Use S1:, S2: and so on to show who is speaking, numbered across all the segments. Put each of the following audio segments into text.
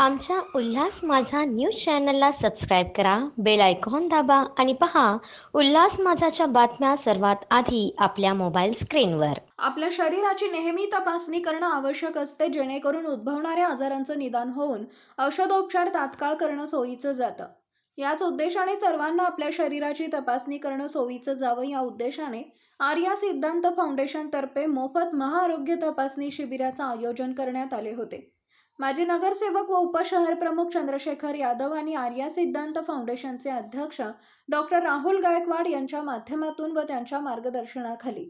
S1: आमच्या उल्हास माझा न्यूज चॅनलला सबस्क्राईब करा बेल आयकॉन दाबा आणि पहा उल्हास माझाच्या बातम्या सर्वात आधी आपल्या मोबाईल स्क्रीनवर.
S2: आपल्या शरीराची नेहमी तपासणी करणं आवश्यक असते जेणेकरून उद्भवणाऱ्या आजारांचं निदान होऊन औषधोपचार तात्काळ करणं सोयीचं जातं. याच उद्देशाने सर्वांना आपल्या शरीराची तपासणी करणं सोयीचं जावं या उद्देशाने आर्या सिद्धांत फाउंडेशनतर्फे मोफत महाआरोग्य तपासणी शिबिराचं आयोजन करण्यात आले होते. माजी नगरसेवक व उपशहर प्रमुख चंद्रशेखर यादव आणि आर्या सिद्धांत फाउंडेशनचे अध्यक्ष डॉक्टर राहुल गायकवाड यांच्या माध्यमातून व त्यांच्या मार्गदर्शनाखाली.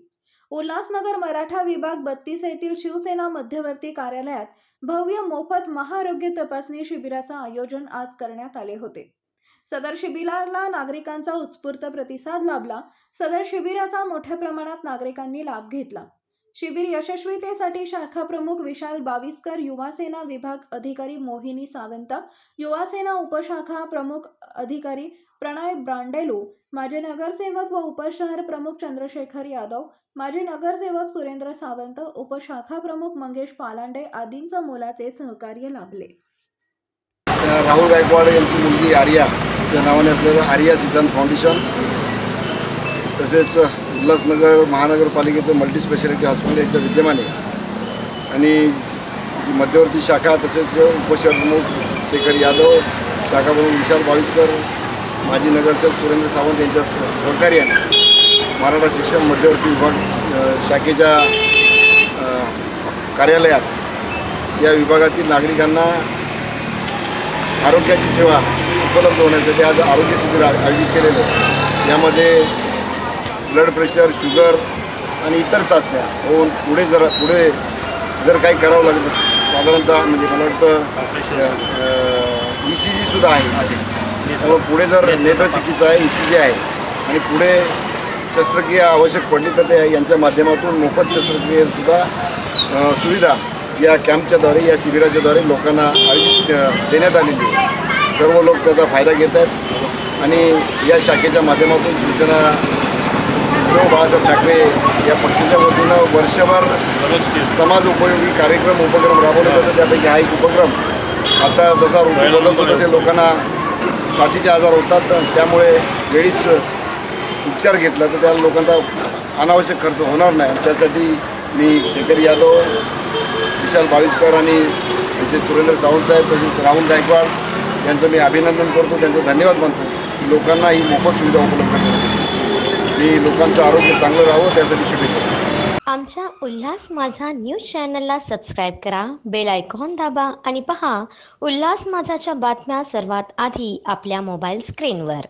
S2: उल्हासनगर मराठा विभाग बत्तीस येथील शिवसेना मध्यवर्ती कार्यालयात भव्य मोफत महाआरोग्य तपासणी शिबिराचं आयोजन आज करण्यात आले होते. सदर शिबिराला नागरिकांचा उत्स्फूर्त प्रतिसाद लाभला. सदर शिबिराचा मोठ्या प्रमाणात नागरिकांनी लाभ घेतला. शिबिर यशस्वीतेसाठी शाखा प्रमुख विशाल बाविस्कर युवासेना विभाग अधिकारी मोहिनी सावंत युवासेना उपशाखा प्रमुख अधिकारी प्रणय ब्रांडेलू माजी नगरसेवक व उपशहर प्रमुख चंद्रशेखर यादव माजी नगरसेवक सुरेंद्र सावंत उपशाखा प्रमुख मंगेश पालांडे आदींचं मोलाचे सहकार्य लाभले.
S3: राहुल गायकवाड यांची मुलगी आर्या या नावाने असलेलं आर्या सिद्धांत फाउंडेशन. तसेच उल्हासनगर महानगरपालिकेचं मल्टी स्पेशालिटी हॉस्पिटल यांच्या विद्यमाने आणि जी मध्यवर्ती शाखा तसेच उपशहरप्रमुख शेखर यादव शाखाप्रमुख विशाल बाविस्कर माजी नगरसेवक सुरेंद्र सावंत यांच्या स- सहकार्याने मराठा शिक्षण मध्यवर्ती विभाग शाखेच्या कार्यालयात या विभागातील नागरिकांना आरोग्याची सेवा उपलब्ध होण्यासाठी आज आरोग्य शिबिर आयोजित केलेलं आहे. यामध्ये ब्लड प्रेशर शुगर आणि इतर चाचण्या. होऊन पुढे जर पुढे जर काही करावं लागलं तर साधारणतः म्हणजे मला वाटतं ई सी जीसुद्धा आहे. त्यामुळे पुढे जर नेत्रचिकित्सा आहे ई सी जी आहे आणि पुढे शस्त्रक्रिया आवश्यक पडली तर ते यांच्या माध्यमातून मोफत शस्त्रक्रियेसुद्धा सुविधा या कॅम्पच्याद्वारे या शिबिराच्याद्वारे लोकांना आयोजित देण्यात आलेली आहे. सर्व लोक त्याचा फायदा घेत आहेत आणि या शाखेच्या माध्यमातून शिवसेना उद्धव बाळासाहेब ठाकरे या पक्षाच्या वतीनं वर्षभर समाज उपयोगी कार्यक्रम उपक्रम राबवले जातात. त्यापैकी हा एक उपक्रम. आता जसा ऋतू बदलतो तसे लोकांना साथीचे आजार होतात. त्यामुळे वेळीच उपचार घेतला तर त्या लोकांचा अनावश्यक खर्च होणार नाही. त्यासाठी मी शेखर यादव विशाल बाविस्कर आणि आमचे सुरेंद्र सावंत साहेब तसेच राहुल गायकवाड यांचं मी अभिनंदन करतो. त्यांचा धन्यवाद मानतो. लोकांना ही मोफत सुविधा उपलब्ध करून आणि लोकांचं आरोग्य चांगलं राहावं त्यासाठी शुभेच्छा.
S1: आमच्या उल्हास माझा न्यूज चॅनलला सबस्क्राईब करा बेल आयकॉन दाबा आणि पहा उल्हास माझाच्या बातम्या सर्वात आधी आपल्या मोबाईल स्क्रीनवर.